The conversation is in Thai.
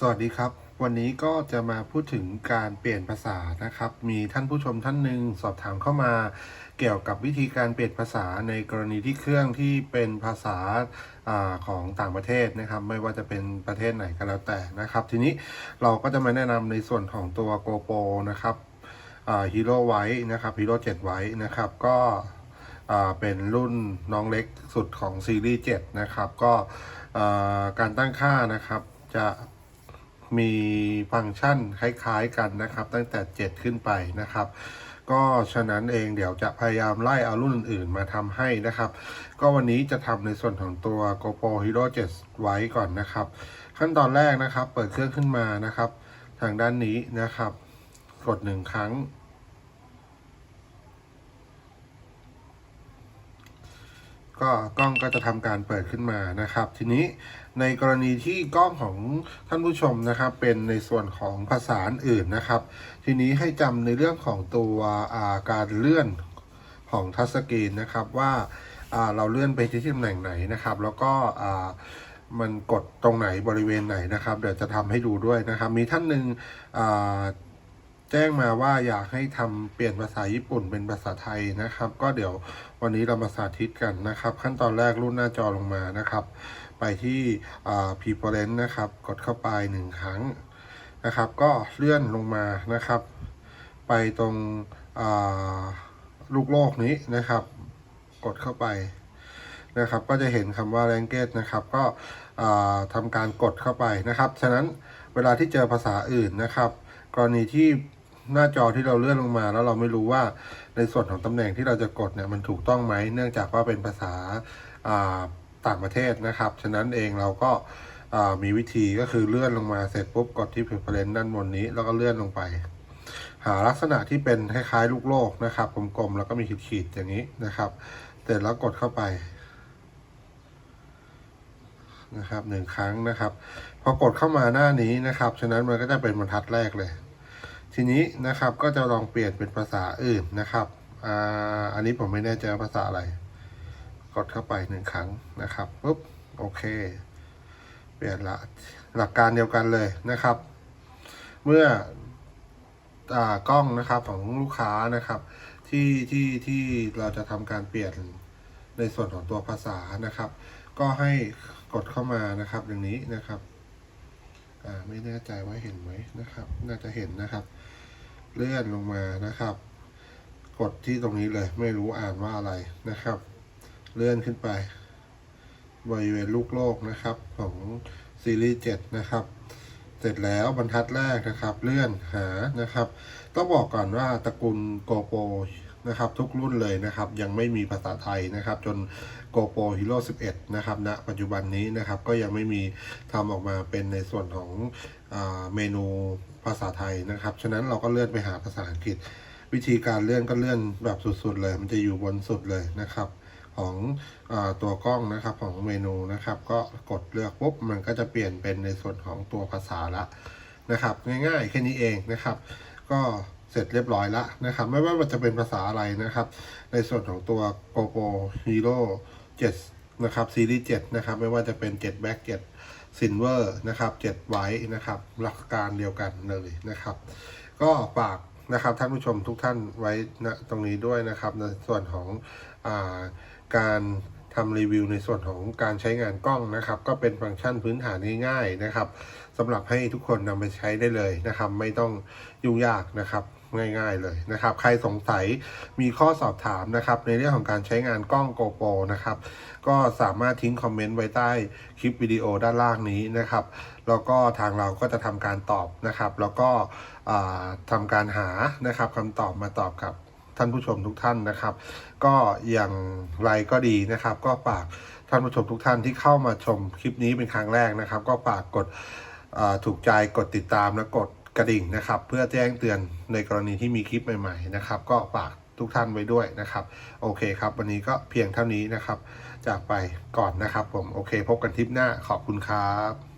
สวัสดีครับ วันนี้ก็จะมาพูดถึงการเปลี่ยนภาษานะครับ มีท่านผู้ชมท่านหนึ่งสอบถามเข้ามา เกี่ยวกับวิธีการเปลี่ยนภาษาในกรณีที่เครื่องที่เป็นภาษาอาของต่างประเทศนะครับ ไม่ว่าจะเป็นประเทศไหนก็แล้วแต่นะครับ ทีนี้เราก็จะมาแนะนำในส่วนของตัว GoPro นะครับฮีโร่ไว้นะครับฮีโร่7ไว้นะครับก็เป็นรุ่นน้องเล็กสุดของซีรีส์7นะครับ ก็การตั้งค่านะครับจะ มีฟังก์ชันคล้ายๆกันนะครับ ตั้งแต่ 7 ขึ้นไปนะครับ ก็ฉะนั้นเองเดี๋ยวจะพยายามไล่เอารุ่นอื่นๆมาทำให้นะครับ ก็วันนี้จะทำในส่วนของตัว GoPro Hero 7 ไว้ก่อนนะครับ ขั้นตอนแรกนะครับ เปิดเครื่องขึ้นมานะครับ ทางด้านนี้นะครับ กดหนึ่งครั้ง ก็กล้องก็จะทำการเปิดขึ้นมานะครับ ทีนี้ในกรณีที่กล้องของท่านผู้ชมนะครับ เป็นในส่วนของภาษาอื่นนะครับ ทีนี้ให้จำในเรื่องของตัวาการเลื่อนของทัชสกรีนนะครับว่าาเราเลื่อนไปที่ตำแหน่งไหนนะครับ แล้วก็มันกดตรงไหนบริเวณไหนนะครับ เดี๋ยวจะทำให้ดูด้วยนะครับ มีท่านหนึ่ง แจ้งมาว่าอยากให้ทำเปลี่ยนภาษาญี่ปุ่นเป็นภาษาไทยนะครับ ก็เดี๋ยววันนี้เรามาสาธิตกันนะครับ ขั้นตอนแรกรุ่นหน้าจอลงมานะครับ ไปที่พีโพเลนนะครับ กดเข้าไปหนึ่งครั้งนะครับ ก็เลื่อนลงมานะครับ ไปตรงลูกโลกนี้นะครับ กดเข้าไปนะครับ ก็จะเห็นคำว่า language นะครับ ก็ทำการกดเข้าไปนะครับ ฉะนั้นเวลาที่เจอภาษาอื่นนะครับ กรณีที่หน้าจอที่เราเลื่อนลงมา แล้วเราไม่รู้ว่าในส่วนของตำแหน่งที่เราจะกดเนี่ยมันถูกต้องไหมเนื่องจากว่าเป็นภาษาต่างประเทศนะครับ ฉะนั้นเองเราก็มีวิธีก็คือเลื่อนลงมาเสร็จปุ๊บกดที่ preference ด้านบนนี้ แล้วก็เลื่อนลงไป หาลักษณะที่เป็นคล้ายๆลูกโลกนะครับกลมๆแล้วก็มีขีดๆอย่างนี้นะครับ เสร็จแล้วกดเข้าไปนะครับหนึ่งครั้งนะครับ พอกดเข้ามาหน้านี้นะครับ ฉะนั้นมันก็จะเป็นบรรทัดแรกเลย ทีนี้นะครับก็จะลองเปลี่ยนเป็นภาษาอื่นนะครับอ่าอันนี้ผมไม่แน่ใจภาษาอะไร กดเข้าไปหนึ่งครั้งนะครับปุ๊บโอเค เปลี่ยนละหลักการเดียวกันเลยนะครับ เมื่ออากล้องนะครับของลูกค้านะครับ ที่ที่ที่เราจะทำการเปลี่ยนในส่วนของตัวภาษานะครับ ก็ให้กดเข้ามานะครับอย่างนี้นะครับ อ่าไม่แน่ใจว่าเห็นไหมนะครับ น่าจะเห็นนะครับ เลื่อนลงมานะครับ กดที่ตรงนี้เลยไม่รู้อ่านว่าอะไรนะครับ เลื่อนขึ้นไป บริเวณลูกโลกนะครับของซีรีส์7นะครับ เสร็จแล้วบรรทัดแรกนะครับ เลื่อนหานะครับ ต้องบอกก่อนว่าตระกูลโกโป นะครับทุกรุ่นเลยนะครับยังไม่มีภาษาไทยนะครับ จน GoPro Hero 11 นะครับณปัจจุบันนี้นะครับก็ยังไม่มีทำออกมาเป็นในส่วนของอเมนูภาษาไทยนะครับ ฉะนั้นเราก็เลื่อนไปหาภาษาอังกฤษ วิธีการเลื่อนก็เลื่อนแบบสุดๆเลย มันจะอยู่บนสุดเลยนะครับของอตัวกล้องนะครับของเมนูนะครับ ก็กดเลือกปุ๊บมันก็จะเปลี่ยนเป็นในส่วนของตัวภาษาละนะครับ ง่ายๆแค่นี้เองนะครับ ก็ เสร็จเรียบร้อยแล้วนะครับ ไม่ว่ามันจะเป็นภาษาอะไรนะครับ ในส่วนของตัว GoPro Hero 7 นะครับ ซีรีส์ 7 นะครับ ไม่ว่าจะเป็น 7 Back 7 Silver นะครับ 7 White นะครับ หลักการเดียวกันเลยนะครับ ก็ฝากนะครับท่านผู้ชมทุกท่านไว้ณตรงนี้ด้วยนะครับ ในส่วนของอาการทำรีวิวในส่วนของการใช้งานกล้องนะครับ ก็เป็นฟังก์ชันพื้นฐานง่ายๆนะครับสำหรับให้ทุกคนนำไปใช้ได้เลยนะครับ ไม่ต้องยุ่งยากนะครับ ง่าย ๆเลยนะครับ ใครสงสัยมีข้อสอบถามนะครับ ในเรื่องของการใช้งานกล้อง GoPro นะครับ ก็สามารถทิ้งคอมเมนต์ไว้ใต้คลิปวิดีโอด้านล่างนี้นะครับ แล้วก็ทางเราก็จะทำการตอบนะครับ แล้วก็ทำการหานะครับคำตอบมาตอบกับท่านผู้ชมทุกท่านนะครับ ก็อย่างไรก็ดีนะครับ ก็ฝากท่านผู้ชมทุกท่านที่เข้ามาชมคลิปนี้เป็นครั้งแรกนะครับ ก็ฝากกดถูกใจกดติดตามและกด กระดิ่งนะครับ เพื่อแจ้งเตือนในกรณีที่มีคลิปใหม่ๆนะครับ ก็ฝากทุกท่านไว้ด้วยนะครับ โอเคครับ วันนี้ก็เพียงเท่านี้นะครับ จากไปก่อนนะครับผมโอเค พบกันทริปหน้าขอบคุณครับ